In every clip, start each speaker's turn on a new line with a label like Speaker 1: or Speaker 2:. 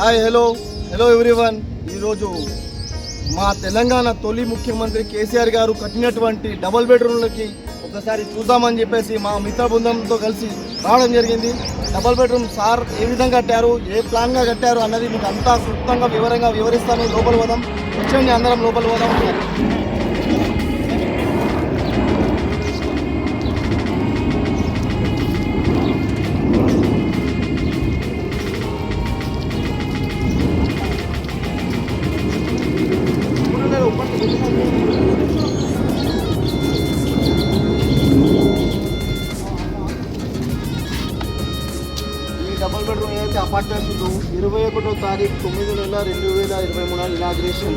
Speaker 1: Hi hello hello everyone ఈరోజు మా తెలంగాణ తొలి ముఖ్యమంత్రి కేసీఆర్ గారు కట్టినటువంటి డబుల్ బెడ్రూమ్లకి ఒకసారి చూద్దామని చెప్పేసి మా మిత్ర బృందంతో కలిసి రావడం జరిగింది. డబుల్ బెడ్రూమ్ సార్ ఏ విధంగా కట్టారు ఏ ప్లాన్గా కట్టారు అన్నది మీకు అంతా క్లుప్తంగా వివరంగా వివరిస్తాను. లోపల పోదాం. వచ్చండి అందరం లోపల పోదాం. డబుల్ బెడ్రూమ్ ఏదైతే అపార్ట్మెంట్ ఉందో ఇరవై ఒకటో తారీఖు తొమ్మిది నెల రెండు వేల ఇరవై మూడు ఇనాగ్రేషన్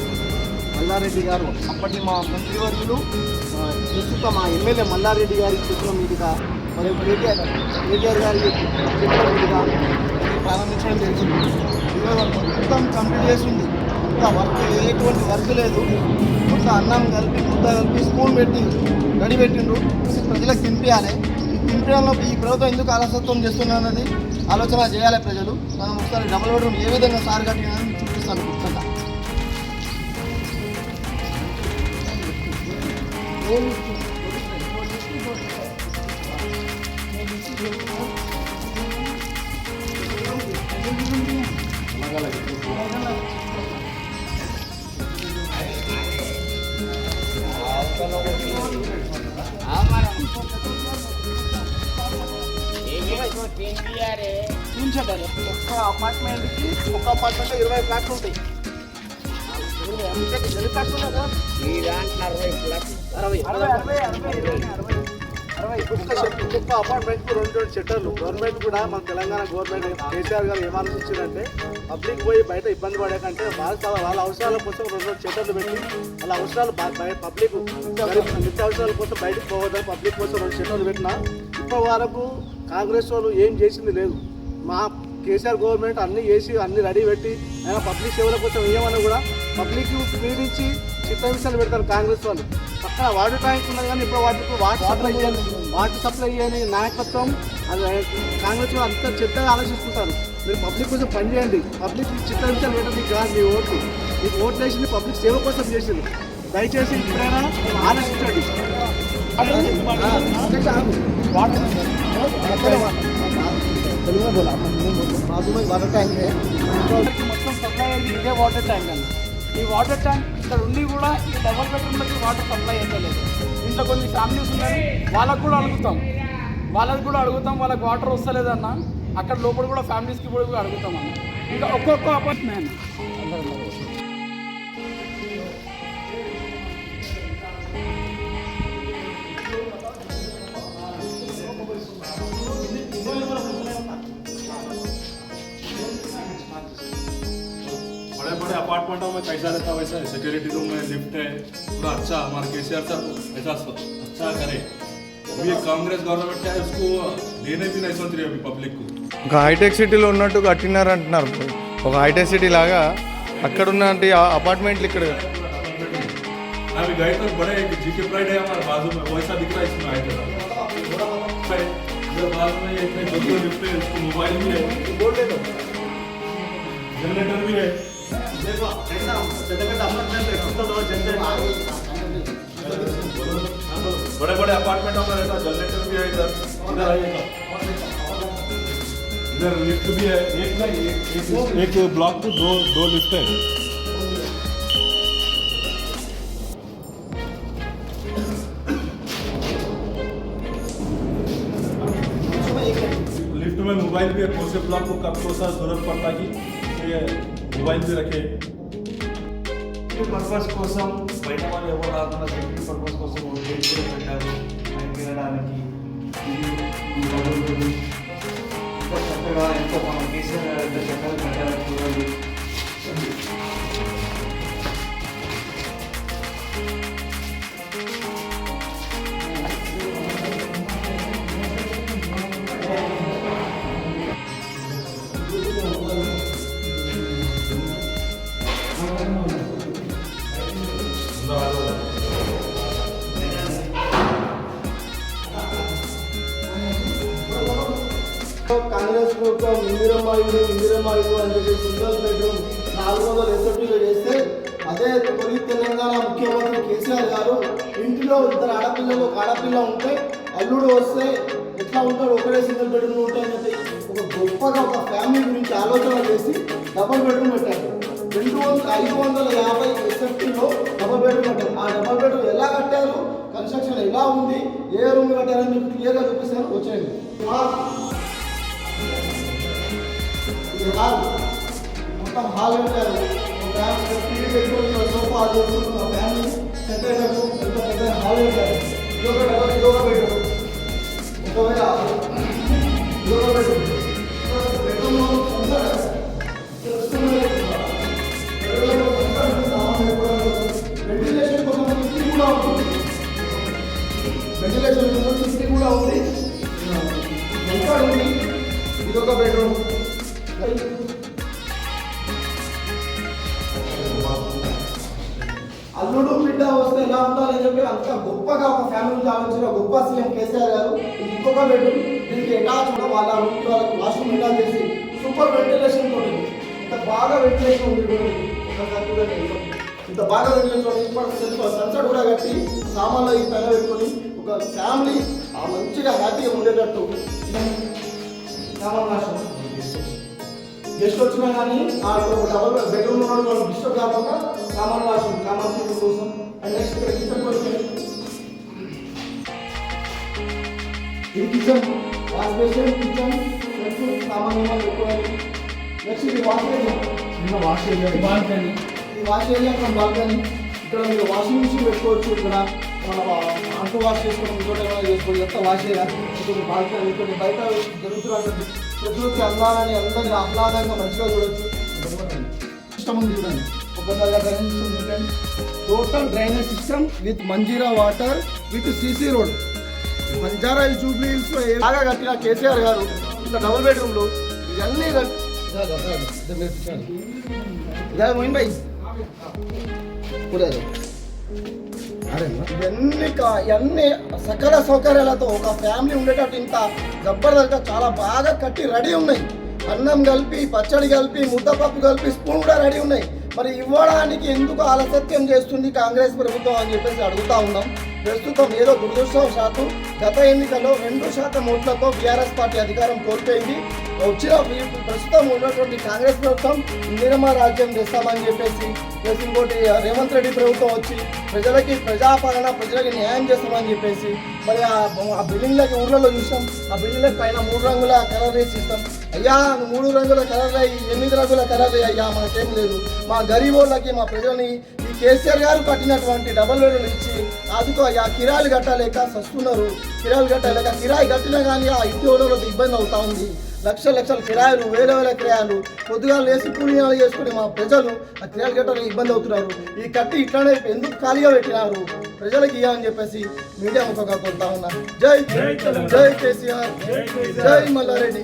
Speaker 1: మల్లారెడ్డి గారు అప్పటి మా మంత్రివర్యులు ఆ, ప్రస్తుత మా ఎమ్మెల్యే మల్లారెడ్డి గారి చెప్పిన మీదుగా మరియు కేటీఆర్ కేటీఆర్ గారి చెప్పిన మీదుగా ప్రారంభించడం జరిగింది. ఇరవై మొత్తం కంప్లీట్ చేసింది. అంత వర్క్ ఎటువంటి వర్క్ లేదు. మొత్తం అన్నం కలిపి ముద్ద కలిపి స్పూన్ పెట్టి రెడీ పెట్టిండ్రు. ప్రజలకు తినిపించాలి ఈ తినిపించడంలో ఈ ప్రభుత్వం ఎందుకు అలసత్వం చేస్తున్నది ఆలోచన చేయాలి ప్రజలు. మనం ఒకసారి డబుల్ బెడ్రూమ్ ఏ విధంగా సార్ కట్టినని చూపిస్తాను ముఖ్యంగా గుర్తుందా చూపించారు ఒక్క అపార్ట్మెంట్కి ఒక్క అపార్ట్మెంట్లో ఇరవై ఫ్లాట్లు ఉంటాయి. ఎన్ని ఉన్నాయి సార్ అరవై అరవై అరవై అరవై. అపార్ట్మెంట్కు రెండు రెండు షట్టర్లు గవర్నమెంట్ కూడా మన తెలంగాణ గవర్నమెంట్ కేసీఆర్ గారు ఏం పబ్లిక్ పోయి బయట ఇబ్బంది పడకంటే వాళ్ళ వాళ్ళ అవసరాల కోసం రెండు రెండు షట్టర్లు పెట్టి వాళ్ళ అవసరాలు పబ్లిక్ నిత్యావసరాల కోసం బయటకు పోవద్దని పబ్లిక్ కోసం రెండు షట్టర్లు పెట్టినా ఇప్పటి వరకు కాంగ్రెస్ వాళ్ళు ఏం చేసింది లేదు. మా కేసీఆర్ గవర్నమెంట్ అన్ని చేసి అన్ని రెడీ పెట్టి అయినా పబ్లిక్ సేవల కోసం ఏమన్నా కూడా పబ్లిక్ పీడించి హితవిషయాలు పెడతారు కాంగ్రెస్ వాళ్ళు. పక్కన వాటర్ ట్యాంక్ ఉన్నది కానీ ఇప్పుడు వాటికి వాటర్ సప్లై చేయాలి వాటర్ సప్లై చేయని నాయకత్వం అది కాంగ్రెస్ వాళ్ళు అంత చెత్తగా ఆలోచిస్తుంటారు. మీరు పబ్లిక్ కోసం పని చేయండి. పబ్లిక్ చిత్త విషయాలు పెట్టండి మీకు కాదు మీ ఓట్లు మీకు ఓట్లు వేసింది పబ్లిక్ సేవ కోసం చేసింది. దయచేసి ఇప్పుడైనా ఆలోచించండి. Telugu water tank.
Speaker 2: మొత్తం సప్లై అయ్యింది ఇదే వాటర్ ట్యాంక్ అండి ఈ వాటర్ ట్యాంక్ ఇక్కడ ఉండి కూడా ఈ డబల్ బెడ్రూమ్లకి వాటర్ సప్లై అయ్యలేదు ఇంట్లో కొన్ని ఫ్యామిలీస్ ఉన్నాయి వాళ్ళకు కూడా అడుగుతాం. వాళ్ళకి కూడా అడుగుతాం వాళ్ళకి వాటర్ వస్తలేదన్న అక్కడ లోపల కూడా ఫ్యామిలీస్కి కూడా అడుగుతాం అన్న. ఇంకా ఒక్కొక్క అపార్ట్మెంట్
Speaker 3: अपार्टमेंटों में कैसा रहता है वैसा सिक्योरिटी रूम है लिफ्ट है पूरा अच्छा हमारा के सी आर सर ऐसा अच्छा करे। अभी कांग्रेस गवर्नमेंट क्या है उसको देने भी नहीं सोच रही अभी पब्लिक को।
Speaker 4: हाईटेक सिटी సిటీలో ఉన్నట్టు కట్టినారు అంటున్నారు. ఒక హైటెక్ సిటీ లాగా అక్కడ ఉన్నటువంటి అపార్ట్మెంట్లు ఇక్కడ
Speaker 3: अभी गए तो बड़े जीके प्राइड है हमारे बाजू में वैसा दिख रहा है इसमें आए बाजू में इतने दो लिफ्ट है उसको मोबाइल भी है जनरेटर भी है बड़े बड़े अपार्टमेंटों में रहता जनरेटर भी है इधर। इधर आइए तो। इधर लिफ्ट भी है। एक नहीं एक एक, ब्लॉक में दो दो लिफ्ट है। लिफ्ट में मोबाइल भी है कौन से ब्लॉक को कब कौन सा ज़रूरत पड़ता है कि? మొబైల్ మీద రఖే
Speaker 5: పర్పస్ కోసం బయట వాళ్ళు ఎవరు రాకుండా సేఫ్టీ పర్పస్ కోసం కూడా పెట్టారు. బయటకు వెళ్ళడానికి ఎంతో చక్కగా ఎంతో మన కేసీఆర్ గారు ఎంతో చక్కగా పెట్టారు
Speaker 1: చూడండి. Thank you. ఇందిరమ్మ ఇల్లు ఇందిరమ్మ ఇల్లు అని చెప్పి సింగల్ బెడ్రూమ్ నాలుగు వందల ఎస్ఎఫ్టీలో చేస్తే అదే తొలి తెలంగాణ ముఖ్యమంత్రి కేసీఆర్ గారు ఇంటిలో ఇద్దరు ఆడపిల్లలు ఒక ఆడపిల్ల ఉంటే అల్లుడు వస్తే ఎట్లా ఉంటాడు? ఒకటే సింగిల్ బెడ్రూమ్ ఉంటాయని చెప్పి ఒక గొప్పగా ఒక ఫ్యామిలీ గురించి ఆలోచన చేసి డబల్ బెడ్రూమ్ పెట్టారు రెండు వందల ఐదు వందల యాభై ఎస్ఎఫ్టీలో డబల్ బెడ్రూమ్ కట్టారు. ఆ డబల్ బెడ్రూమ్ ఎలా కట్టారు? కన్స్ట్రక్షన్ ఎలా ఉంది? ఏ రూమ్ కట్టారని మీకు క్లియర్గా చూపిస్తాను వచ్చేయండి. హాల్. ఇది హాల్ మొత్తం హాల్ కట్టారు ఒక ఫ్యామిలీ టీవీ పెట్టుకొని ఒక సోఫా అది పెట్టుకొని ఒక ఫ్యామిలీ సెట్ అయ్యారు ఎంత పెద్ద హాల్ కట్టారు ఇది ఒక డబల్ ఇది ఒక బెడ్రూమ్ ఒకవేళ ఇది ఒక బెడ్రూమ్ బెడ్రూమ్ వెంటిలేషన్ కొంచెం కిటికీ కూడా ఉంది. వెంటిలేషన్ కొంచెం కిటికీ కూడా ఉంది ఇంకా ఉంది. ఇది ఒక బెడ్రూమ్. అల్లుడు బిడ్డ వస్తే ఎలా ఉండాలని చెప్పి అంత గొప్పగా ఒక ఫ్యామిలీ ఆలోచించిన గొప్ప సీఎం కేసీఆర్ గారు ఇంకొక బెడ్రూమ్ దీనికి అటాచ్ వాళ్ళ రూమ్ వాళ్ళకి వాష్రూమ్ ఇలా చేసి సూపర్ వెంటిలేషన్ తోటి ఇంత బాగా వెంటిలేషన్ ఉంది ఇంత బాగా వెంటిలేషన్ ఇప్పుడు సన్సెట్ కూడా కట్టి సామాన్లు ఈ పైన పెట్టుకొని ఒక ఫ్యామిలీ ఆ మంచిగా హ్యాపీగా ఉండేటట్టు. సామాన్ వాష్రూమ్ గెస్ట్ వచ్చినా కానీ ఆ డబల్ బెడ్రూమ్ ఉన్న వాళ్ళు డిస్టర్బ్ కాకుండా సామాన్ వాష్రూమ్ సామాన్ తీయడం కోసం. అండ్ నెక్స్ట్ ఇక్కడ కిచెన్ వచ్చి ఇది కిచెన్ వాష్ బేసిన్ కిచెన్ సామాన్ ఏమైనా పెట్టుకోవాలి నెక్స్ట్ ఇది వాష్ ఏరియా చిన్న వాష్ ఏరియా
Speaker 2: బాల్కనీ
Speaker 1: ఇది వాష్ ఏరియా ఫ్రమ్ బాల్కనీ ఇక్కడ మీరు వాషింగ్ మిషన్ పెట్టుకోవచ్చు ఇక్కడ మన అంటు వాష్ చేసుకోవడం ఇంకోటి ఏమైనా చేసుకోవచ్చు ఎంత వాష్ ఏరియా ఇక్కడ బాల్కనీ ఇక్కడ బయట జరుగుతున్నటువంటి ప్రకృతి అందాలని అందరినీ ఆహ్లాదంగా మంచిగా చూడొచ్చు సిస్టమ్ ఉంది చూడండి ఒక డ్రైనేజ్ సిస్టమ్ చూడండి total drainage system with Manjira water with CC road Manjara Jubilee Hills ఎలాగా బాగా కట్టిన కేసీఆర్ గారు ఇంత డబుల్ బెడ్రూమ్లు ఇవన్నీ ఇదే మోయిన్ బై కూడా ఇవన్నీ కా- ఇవన్నీ సకల సౌకర్యాలతో ఒక ఫ్యామిలీ ఉండేటట్టు ఇంత జబర్దస్త్గా చాలా బాగా కట్టి రెడీ ఉన్నాయి. అన్నం కలిపి పచ్చడి కలిపి ముద్దపప్పు కలిపి స్పూన్ కూడా రెడీ ఉన్నాయి. మరి ఇవ్వడానికి ఎందుకు ఆలస్యం చేస్తుంది కాంగ్రెస్ ప్రభుత్వం అని చెప్పేసి అడుగుతా ఉన్నాం. ప్రస్తుతం ఏదో దురదృష్టవశాత్తు గత ఎన్నికల్లో రెండు శాతం ఓట్లతో బీఆర్ఎస్ పార్టీ అధికారం కోల్పోయింది. వచ్చిన ప్రస్తుతం ఉన్నటువంటి కాంగ్రెస్ ప్రభుత్వం ఇందిరమ్మ రాజ్యం చేస్తామని చెప్పేసి ప్లస్ ఇంకోటి రేవంత్ రెడ్డి ప్రభుత్వం వచ్చి ప్రజలకి ప్రజాపాలన ప్రజలకి న్యాయం చేస్తామని చెప్పేసి మరి ఆ బిల్డింగ్లకి ఊర్లలో చూస్తాం ఆ బిల్డింగ్లకి పైన మూడు రంగుల కలర్ వేసి ఇస్తాం అయ్యా మూడు రంగుల కలర్ అయ్యి ఎనిమిది రంగుల కలర్ అయ్యా మనకేం లేదు. మా గరీబోళ్ళకి మా ప్రజల్ని కేసీఆర్ గారు కట్టినటువంటి డబల్ బెడ్లు ఇచ్చి ఆదుకో ఆ కిరాయిలు కట్టలేక సస్తున్నారు. కిరాయిలు కట్టలేక కిరాయి కట్టినా కానీ ఆ ఇంటి ఓనర్లకు ఇబ్బంది అవుతా ఉంది. లక్షల లక్షల కిరాయిలు వేల వేల కిరాయిలు పొద్దుగా లేచి కూలీనాలు చేసుకుని మా ప్రజలు ఆ కిరాయిలు కట్టడానికి ఇబ్బంది అవుతున్నారు. ఈ కట్టి ఇట్లానే ఎందుకు ఖాళీగా పెట్టినారు? ప్రజలకు ఇవ్వని చెప్పేసి మీడియా ముఖంగా కొడతా ఉన్నా. జై జై కేసీఆర్. జై మల్లారెడ్డి.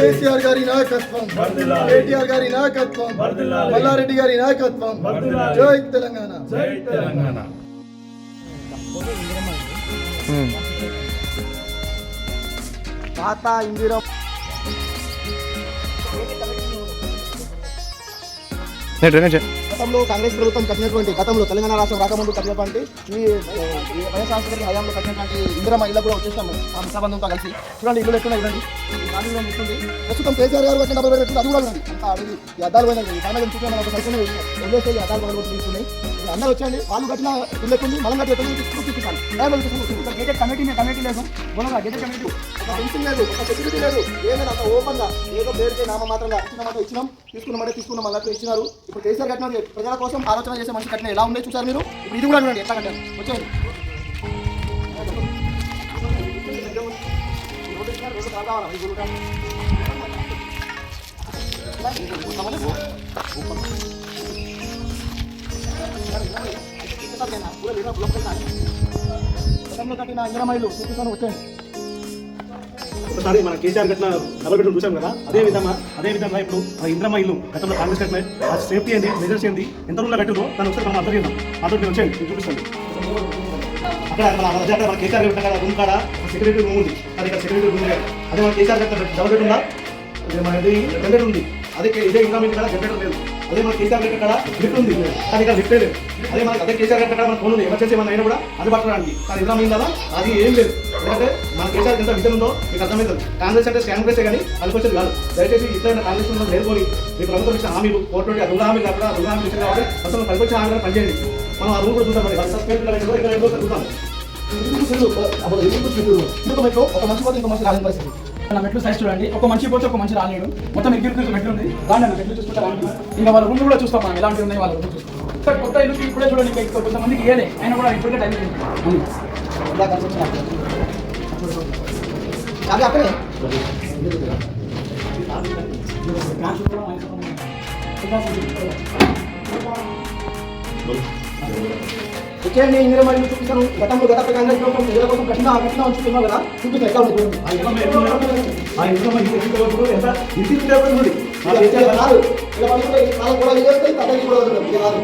Speaker 1: కేసీఆర్ గారి నాయకత్వం. కేటీఆర్ గారి నాయకత్వం. మల్లారెడ్డి. గారి నాయకత్వం. జై తెలంగాణ.
Speaker 3: జై తెలంగాణ.
Speaker 1: పాత ఇందిరా గతంలో కాంగ్రెస్ ప్రభుత్వం కట్టినటువంటి గతంలో తెలంగాణ రాష్ట్రం రాకముందు కట్టినటువంటి ఈ ఈ వైఎస్ఆర్ గారి హయాంలో కట్టినటువంటి ఇందిరమ్మ ఇళ్ళ కూడా వచ్చేస్తాము. మా మిత్రబంధంతో కలిసి. చూడండి ఇల్లు ఎట్లున్నాయి చూడండి. ఈ ఉంటుంది ప్రస్తుతం కేసీఆర్ గారు కట్టిన డబ్బులు పెట్టి అది కూడా ఉంది అంత అడిగి ఈ అద్దాలు పోయినాయి. దాని మీద చూస్తే మనకు కలిసి వదిలేస్తే ఈ అద్దాలు పగలు తీసుకున్నాయి. అందరూ వచ్చండి వాళ్ళు కట్టిన ఇల్లు ఎట్లుంది? మనం కట్టి ఎట్లుంది? చూపిస్తాను ఇక్కడ గేటెడ్ కమిటీ మీద కమిటీ లేదు. బోనగా గేటెడ్ కమిటీ ఒక పెన్షన్ లేదు. ఒక సెక్యూరిటీ లేదు. ఏదైనా ఓపెన్గా ఏదో పేరుకే నామ మాత్రంగా ఇచ్చిన మాట ఇచ్చినాం. తీసుకున్న మాట తీసుకున్నాం. అన్నట్టు ఇచ్చినారు. ఇప్పుడు కేసీఆర్ కట్టిన ప్రజల కోసం ఆలోచన చేసే మనిషి కట్టిన ఎలా ఉండే చూసారు మీరు? ఇప్పుడు ఇది కూడా చూడండి ఎట్లా కట్టారు? వచ్చేయండి. గతంలో కట్టిన ఇంద్రమైలు చూపిస్తాను వచ్చేయండి.
Speaker 6: ఒకసారి మన కేసీఆర్ కట్టిన డబల్ బెడ్రూమ్ చూసాం కదా? అదే విధంగా అదే విధంగా ఇప్పుడు మన ఇంద్రమ్మ ఇల్లు గతంలో కాంగ్రెస్ కట్టిన ఆ సేఫ్టీ ఏంటి మెజర్స్ ఏంది? ఎంత రూమ్లో కట్టిందో దాన్ని ఒకసారి మనం అర్థం చేద్దాం. అతను వచ్చేయండి నేను చూపిస్తాను. అక్కడ మన అదే అక్కడ మన కేసీఆర్ కట్టిన కాడ రూమ్ కాడ. సెక్యూరిటీ రూమ్ ఉంది. అది ఇక్కడ సెక్యూరిటీ రూమ్ అదే మన కేసీఆర్ కట్టిన డబల్ బెడ్రూమ్ ఇది మనది జనరేటర్ ఉంది. అదే ఇదే ఇంకా మీకు కదా జనరేటర్ లేదు. అదే మన కేసీఆర్ గట్ట అక్కడ లిఫ్ట్ ఉంది. కానీ ఇక్కడ లిఫ్ట్ లేదు. అదే మనకి అదే కేసీఆర్ గట్ట మన ఫోన్ ఉంది. ఎమర్జెన్సీ ఏమైనా అయినా కూడా అందుబాటులో రండి కానీ ఇంకా మీద అది ఏం లేదు. ఎందుకంటే మన కేసీఆర్ ఎంత విజన్ ఉందో మీకు అర్థమవుతుంది. కాంగ్రెస్ అంటే కాంగ్రెస్ కానీ అనుకోవచ్చు కాదు. దయచేసి ఇట్లైనా కాంగ్రెస్ నేర్కొని మీ ప్రభుత్వం ఇచ్చిన హామీలు కోర్టు నుండి రుణ హామీలు కాకుండా రుణ హామీలు ఇచ్చింది కాబట్టి అసలు పనికొచ్చిన హామీలను పనిచేయండి. మనం ఆ రూమ్ కూడా చూద్దాం మరి. సస్పెండ్ ఇక్కడ చూద్దాం.
Speaker 1: ఒక మంచి పోతే ఇంకో మంచి రాని పరిస్థితి. నా మెట్లు సైజ్ చూడండి. ఒక మంచి పోతే ఒక మంచి రాలేడు. మొత్తం ఇద్దరు మెట్లు ఉంది. రాండి మెట్లు చూసుకుంటే ఇంకా వాళ్ళ రూమ్ కూడా చూస్తాం మనం. ఎలాంటి ఉన్నాయి వాళ్ళ రూమ్ చూస్తాం. కొత్త ఇల్లు ఇప్పుడే చూడండి. కొంతమందికి ఇయ్యలే. అయినా కూడా ఇప్పటికే టైం ఇలా అది అక్కడే. ఇచ్చేయండి ఇందిరా మరియు చూపిస్తాను. గతంలో గత ప్రభుత్వం ప్రజల కోసం కఠిన కఠిన ఉంచుతున్నాం కదా? చూపిస్తాను.
Speaker 6: ఆ ఇంట్లో ఎంత ఉంది?
Speaker 1: ఇలా ఇచ్చే కాదు. ఇలా కూడా కూడా కాదు.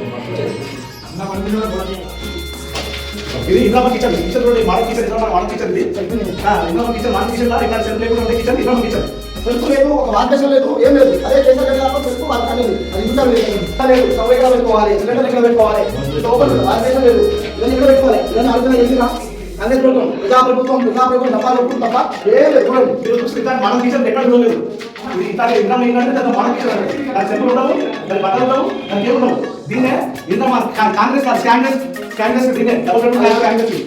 Speaker 6: ఇది ఇంట్లో కిచెన్. కిచెన్ రోడ్ మాడ కిచెన్ ఇంట్లో మాడ కిచెన్ ఇది. ఇంట్లో కిచెన్ మాడ కిచెన్ లా ఇక్కడ సెల్ లేకుండా ఉండే కిచెన్ ఇంట్లో కిచెన్.
Speaker 1: తెలుసు లేదు ఒక వాల్పేషన్ లేదు ఏం లేదు. అదే చేసే కదా తెలుసు వాళ్ళకి అనేది అది ఇంకా లేదు. లేదు స్టవ్ ఎక్కడ పెట్టుకోవాలి సిలిండర్ ఎక్కడ పెట్టుకోవాలి. లోపల వాల్పేషన్ లేదు. ఇవన్నీ ఇక్కడ పెట్టుకోవాలి? ఇవన్నీ ఆలోచన చేసినా కాంగ్రెస్ ప్రభుత్వం ప్రజా ప్రభుత్వం ప్రజా ప్రభుత్వం డబ్బా ప్రభుత్వం తప్ప ఏం లేదు.
Speaker 6: మీరు ఇక్కడ మాడ కిచెన్ ఎక్కడ చూడలేదు ఇది ఇట్లా ఇంట్లో ఏంటంటే దాని మాడ కిచెన్ అంటే. దాని సెల్ ఉండవు దాని బట్టలు ఉండవు దానికి ఏమి ఉండవు దీన్నే ఇంట్లో మా కా- కాంగ్రెస్ కాంగ్రెస్ కాంగ్రెస్ దీన్నే డబుల్ కాంగ్రెస్ ఇది.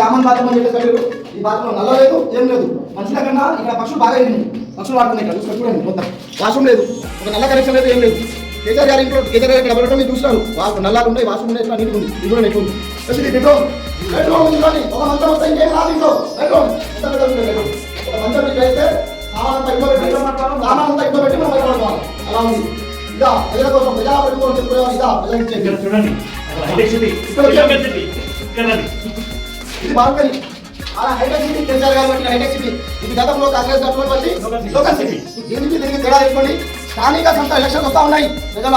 Speaker 1: కామన్ బాత్రూమ్ అని చెప్పేసి మీరు ఈ బాత్రూమ్ నల్ల లేదు ఏం లేదు. మనుషుల కన్నా ఇక్కడ పక్షులు బాగా ఎన్ని పక్షులు వాడుతున్నాయి ఇక్కడ. చూసుకోండి చూడండి మొత్తం. వాష్రూమ్ లేదు. ఒక నల్ల కనెక్షన్ లేదు ఏం లేదు. కేసీఆర్ గారి ఇంట్లో కేసీఆర్ గారి డబ్బులు మీరు చూస్తారు. వాళ్ళు నల్లాలు ఉన్నాయి వాష్రూమ్ ఉన్నాయి ఇట్లా ఉంది. ఇది కూడా నీకు ఉంది ప్లస్ బెడ్రూమ్ బెడ్రూమ్ ఇంట్లోని ఒక మంచం వస్తే ఇంకేం రాదు ఇంట్లో. బెడ్రూమ్ ఒక మంచం మీకు అయితే సామాన్ అంతా ఇంట్లో పెట్టి సామాన్ అంతా పెట్టి మనం అలా ఉంది. ఇదా ప్రజల కోసం ప్రజా ప్రభుత్వం చెప్పుకోవాలి ఇదా ప్రజలకు ఇచ్చేది
Speaker 6: చూడండి. Hitech city.
Speaker 1: ఇక్కడ
Speaker 6: సిటీ. ఇక్కడ.
Speaker 1: ఇది బాగుంది అలా హైటెక్ సిటీ కేసీఆర్ గారు పట్టిన హైటెక్ సిటీ. ఇది గతంలో కాంగ్రెస్ గవర్నమెంట్ వచ్చి లోకల్ సిటీ. దీనికి దీనికి తేడా తెలుసుకోండి స్థానిక సంస్థ ఎలక్షన్ వస్తా ఉన్నాయి. ప్రజలు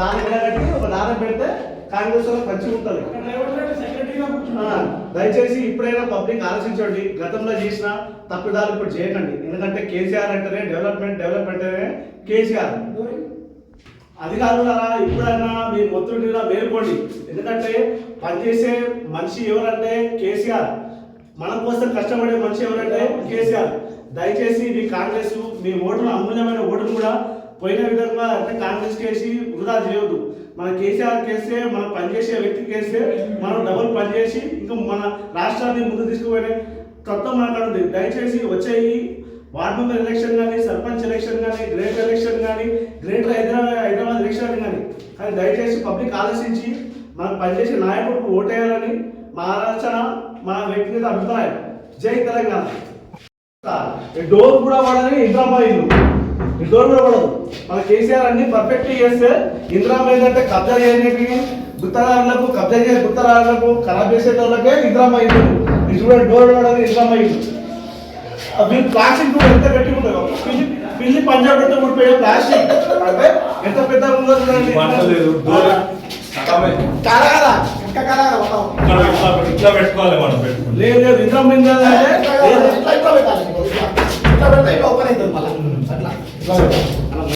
Speaker 6: దానం పెట్టాలంటే ఒక దానం పెడితే కాంగ్రెస్ మంచిగా ఉంటుంది. దయచేసి ఇప్పుడైనా పబ్లిక్ ఆలోచించండి. గతంలో చేసిన తప్పిదాలు ఇప్పుడు చేయకండి. ఎందుకంటే కేసీఆర్ అంటేనే డెవలప్మెంట్ డెవలప్మెంట్ అంటేనే కేసీఆర్. అధికారులారా ఇప్పుడైనా మీ మొత్తుడిలా మేల్కోండి. ఎందుకంటే పనిచేసే మనిషి ఎవరంటే కేసీఆర్. మన కోసం కష్టపడే మనిషి ఎవరంటే కేసీఆర్. దయచేసి మీ కాంగ్రెస్ మీ ఓటును అమూల్యమైన ఓటును కూడా పోయిన విధంగా అంటే కాంగ్రెస్ కేసి వృధా చేయొద్దు. మన కేసీఆర్ కేస్తే మనం పనిచేసే వ్యక్తి కేసే మనం డబుల్ పనిచేసి ఇంకా మన రాష్ట్రాన్ని ముందు తీసుకుపోయే తత్వం మాట్లాడుతుంది దయచేసి వచ్చే ఈ వార్డ్ మెంబర్ ఎలక్షన్ కానీ సర్పంచ్ ఎలక్షన్ కానీ గ్రేటర్ ఎలక్షన్ కానీ గ్రేటర్ హైదరాబాద్ హైదరాబాద్ ఎలక్షన్ కానీ కానీ దయచేసి పబ్లిక్ ఆలోచించి మనం పనిచేసే నాయకుడికి ఓటేయాలని మా ఆలోచన మా వ్యక్తిగత అభిప్రాయం. జై తెలంగాణ. డోర్ కూడా వాడని ఇంద్రామా కూడా పడదు మన కేసీఆర్ అన్ని పర్ఫెక్ట్ చేస్తే ఇంద్రామా ఏంటంటే కబ్జా చేయడానికి గుత్తదారులకు కబ్జా చేసే గుత్తదారులకు ఖరాబ్ చేసే వాళ్ళకే ఇంద్రామా ఇల్లు. ఇది చూడండి డోర్ వాడని ఇంద్రామా ఇల్లు. మీరు ప్లాస్టిక్ కూడా ఎంత గట్టి ఉంటుందో పిల్లి పిల్లి పంజాబ్ పెడితే ఊడిపోయే ప్లాస్టిక్. అంటే ఎంత పెద్ద ఉందో చూడండి
Speaker 1: కదా? ఇంకా.
Speaker 3: ఇక్కడ ఇట్లా పెట్టుకోవాలి మనం పెట్టుకోవాలి
Speaker 6: లేదు లేదు ఇంద్రం అంటే
Speaker 1: ఇట్లా ఇట్లా పెట్టాలి ఇట్లా ఓపెన్ అవుతుంది మళ్ళీ. అట్లా